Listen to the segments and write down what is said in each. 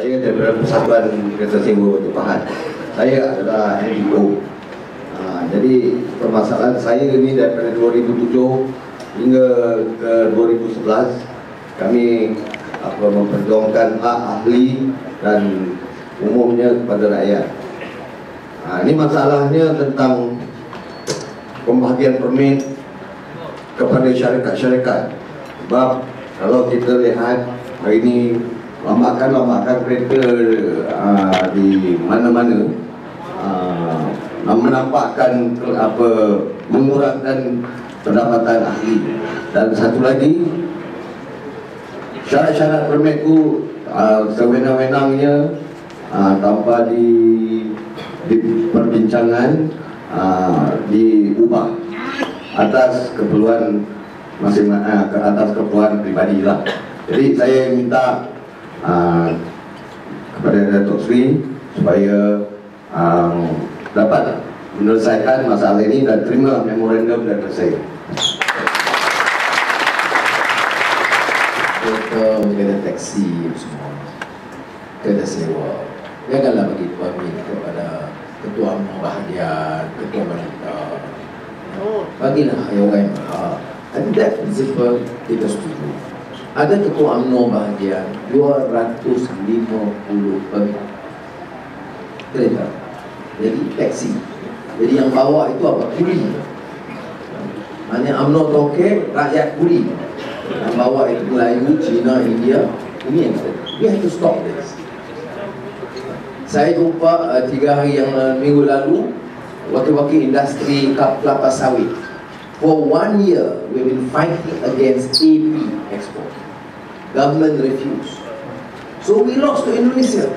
Saya daripada Persatuan Kereta Sewa Pahat. Saya adalah NGO. Ha, jadi permasalahan saya ni daripada 2007 hingga ke 2011 kami apa memperjuangkan hak ahli dan umumnya kepada rakyat. Ha, ini masalahnya tentang pembahagian permit kepada syarikat-syarikat. Sebab kalau kita lihat hari ini lambakan-lambakan kereta uh, di mana-mana uh, menampakkan apa mengurangkan pendapatan ahli dan satu lagi syarat-syarat permit itu uh, sewenang-wenangnya uh, tanpa di, di perbincangan uh, diubah atas keperluan masing-masing uh, atas keperluan pribadi lah. Jadi saya minta uh, kepada Datuk Sri supaya um, dapat menyelesaikan masalah ini dan terima memorandum dari saya. Kita menjadi taksi semua Kena sewa. Janganlah bagi permit kepada Ketua UMNO bahagian Ketua wanita Bagilah yang orang yang berhak And that principle kita setuju Ada ketua UMNO bahagian 250 permit Kereta Jadi taksi. Jadi yang bawa itu apa? Kuli Maknanya UMNO toke rakyat kuli yang bawa itu Melayu, Cina, India. Ini yang kita we have to stop this. Saya jumpa uh, tiga hari yang uh, minggu lalu wakil-wakil industri kelapa sawit for one year we've been fighting against AP export. Government refuse so we lost to Indonesia.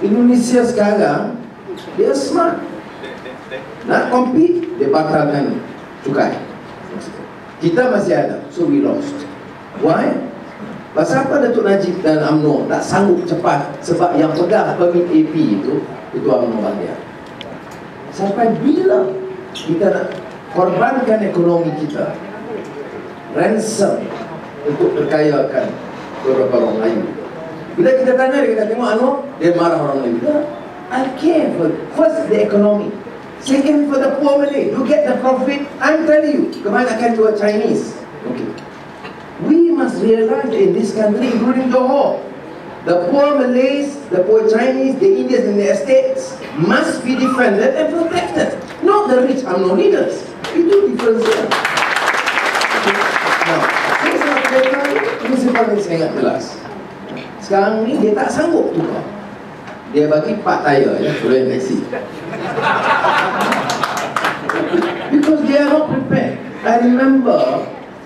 Indonesia sekarang dia smart. Nak compete dia batalkan cukai. Kita masih ada so we lost. Why? Pasal apa Datuk Najib dan UMNO tak sanggup cepat? Sebab yang pegang permit AP itu itu UMNO bahagian sampai bila kita nak korbankan ekonomi kita ransom untuk berkayakan beberapa orang Melayu bila kita tanya dia kata tengok UMNO dia marah orang Melayu I care for first the economy Second for the poor Malay, you get the profit. I'm telling you, kebanyakan to a Chinese. Okay. We must realize in this country, including Johor, the poor Malays, the poor Chinese, the Indians in the estates must be defended and protected. Not the rich UMNO leaders. Itu difference here. Now, saya sangat ingat jelas. Sekarang ni dia tak sanggup tukar. Dia bagi pak tayar ya, yang taksi. because they are not prepared. I remember,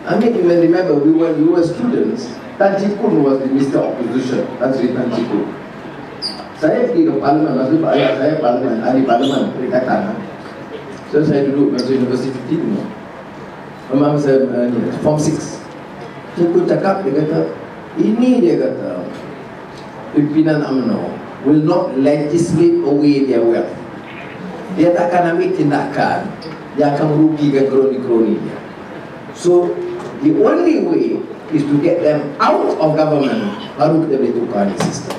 I make you remember, we were, we were students. Tan Ji Kun was the Mr. Opposition, Tan Sri Tan Kun. Saya pergi ke parlimen, masa Pak Ayah saya parlimen, ahli parlimen, perikatan. So saya duduk masa Universiti Timur. Memang saya, uh, ni, form 6. Cik Kun cakap, dia kata, ini dia kata, pimpinan UMNO will not legislate away their wealth. Dia tak akan ambil tindakan yang akan merugikan kroni-kroni dia. So, the only way is to get them out of government baru kita boleh tukar sistem.